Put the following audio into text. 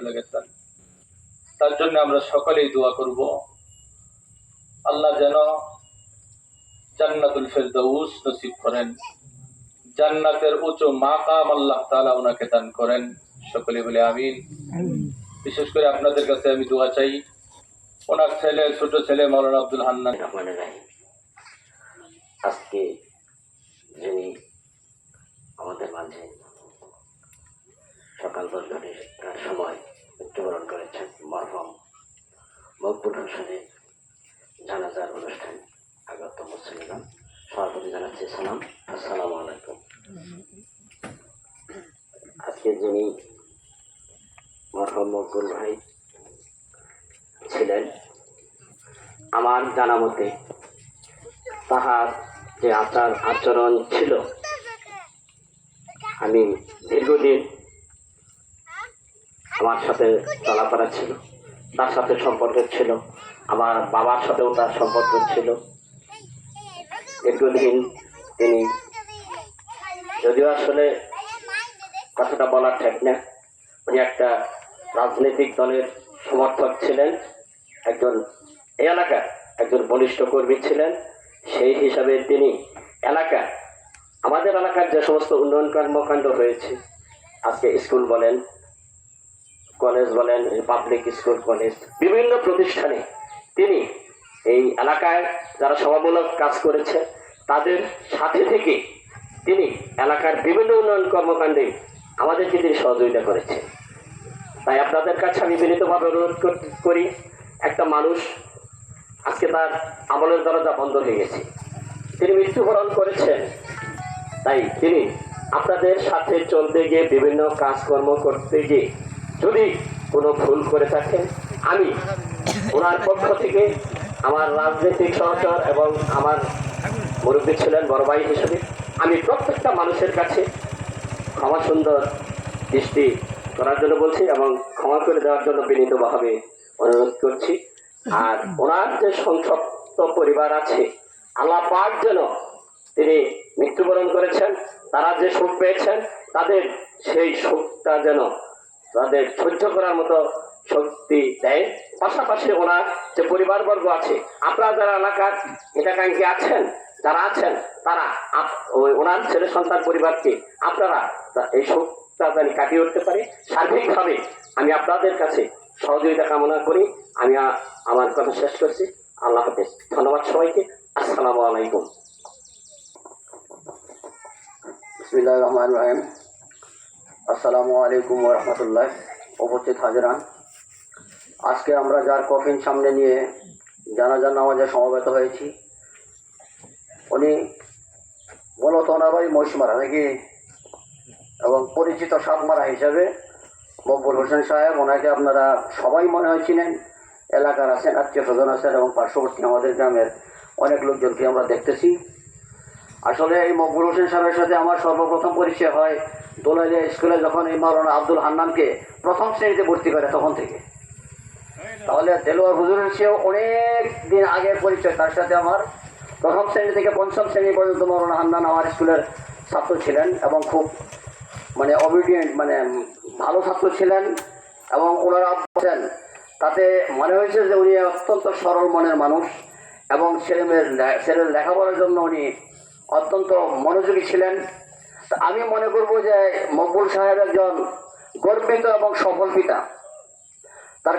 চলে গেছেন। তার জন্য আমরা সকলেই দোয়া করব। আল্লাহ যেন জান্নাতুল ফেরদাউস নসিব করেন। জান্নাতের উঁচু মাকাম আল্লাহ তাআলা ওনাকে দান করেন। সকলে বলে আমিন। বিশেষ করে আপনাদের কাছে আমি দোয়া চাই। ওনার ছেলে ছোট ছেলে মৌলানা আব্দুল হান্নান। আজকে যিনি আমাদের মাঝে সকাল দশ ঘটিকার সময় মৃত্যুবরণ করেছেন মরহম মকবুল হোসেনের জানাজার অনুষ্ঠান আগত মুসলিম সভাপতি সালাম। আসসালামু আলাইকুম। আজকে যিনি মরহম ভাই ছিলেন, আমার জানা মতে তাহার যে আচার আচরণ ছিল, আমি দীর্ঘদিন আমার সাথে চলাফেরা ছিল, তার সাথে সম্পর্ক ছিল, আমার বাবার সাথেও তার সম্পর্ক ছিল। তিনি যদিও আসলে কথাটা বলা ঠিক না, উনি একটা রাজনৈতিক দলের সমর্থক ছিলেন, একজন এই এলাকার একজন বলিষ্ঠ কর্মী ছিলেন, সেই হিসাবে তিনি এলাকা আমাদের এলাকার যে সমস্ত উন্নয়ন কর্মকাণ্ড হয়েছে, আজকে স্কুল বলেন, কলেজ বলেন পাবলিক স্কুল কলেজ, বিভিন্ন প্রতিষ্ঠানে তিনি এই এলাকায় যারা সভামূলক কাজ করেছে, তাদের সাথে থেকে তিনি এলাকার বিভিন্ন উন্নয়ন কর্মকাণ্ডে আমাদেরকে তিনি সহযোগিতা করেছেন তাই আপনাদের কাছে আমি বিনীতভাবে অনুরোধ করি, একটা মানুষ আজকে তার আমলের দরজা বন্ধ হয়ে গেছে। তিনি মৃত্যুবরণ করেছেন। তাই তিনি আপনাদের সাথে চলতে গিয়ে বিভিন্ন কাজকর্ম করতে গিয়ে যদি কোনো ভুল করে থাকেন, আমি ওনার পক্ষ থেকে আমার রাজনৈতিক সহচর এবং আমার মুরব্বী ছিলেন বড় ভাই হিসেবে। আমি প্রত্যেকটা মানুষের কাছে ক্ষমা সুন্দর দৃষ্টি করার জন্য বলছি এবং ক্ষমা করে দেওয়ার জন্য বিনীতভাবে অনুরোধ করছি। আর ওনার যে সংসপ্ত পরিবার আছে, আল্লাহ পাক যেন তিনি মৃত্যুবরণ করেছেন, তারা যে সুখ পেয়েছেন, তাদের সেই সুখটা যেন তাদের সহ্য করার মতো শক্তি দেয়। পাশাপাশি ওনার যে পরিবারবর্গ আছে, আপনারা যারা এলাকার হিতাকাঙ্ক্ষী আছেন, যারা আছেন, তারা ওনার ছেলে সন্তান পরিবারকে আপনারা এই শোকটা জানি কাটিয়ে উঠতে পারে। সার্বিকভাবে আমি আপনাদের কাছে সহযোগিতা কামনা করি। আমি আমার কথা শেষ করছি। আল্লাহ হাফেজ। ধন্যবাদ সবাইকে। আসসালামু আলাইকুম। বিসমিল্লাহ রহমান রহিম। আসসালামু আলাইকুম রহমতুল্লাহ। উপস্থিত হাজিরান। আজকে আমরা যার কফিন সামনে নিয়ে জানাজা নামাজে সমবেত হয়েছি, উনি মূলত ওনার বাড়ি মহিষমারা নাকি? এবং পরিচিত সাতমারা হিসেবে মকবুল হোসেন সাহেব, ওনাকে আপনারা সবাই মনে হয়েছিলেন এলাকার আছেন, আত্মীয় স্বজন আছেন এবং পার্শ্ববর্তী আমাদের গ্রামের অনেক লোকজনকে আমরা দেখতেছি। আসলে এই মকবুল হোসেন সাহেবের সাথে আমার সর্বপ্রথম পরিচয় হয় দোলাইলিয়া স্কুলে যখন এই মাওলানা আব্দুল হান্নানকে প্রথম শ্রেণীতে ভর্তি করে তখন থেকে। তাহলে দেলোয়ার হুজুরের চেয়েও অনেক দিন আগের পরিচয়, তার সাথে আমার প্রথম শ্রেণি থেকে পঞ্চম শ্রেণি পর্যন্ত মাওলানা হান্নান আমার স্কুলের ছাত্র ছিলেন এবং খুব মানে অবিডিয়েন্ট মানে ভালো ছাত্র ছিলেন এবং ওনারা বলছেন তাতে মনে হয়েছে যে উনি অত্যন্ত সরল মনের মানুষ এবং ছেলে মেয়ের ছেলের লেখাপড়ার জন্য উনি অত্যন্ত মনোযোগী ছিলেন। আমি মনে করব যে মকবুল সাহেব একজন গর্বিত এবং সফল পিতা। তার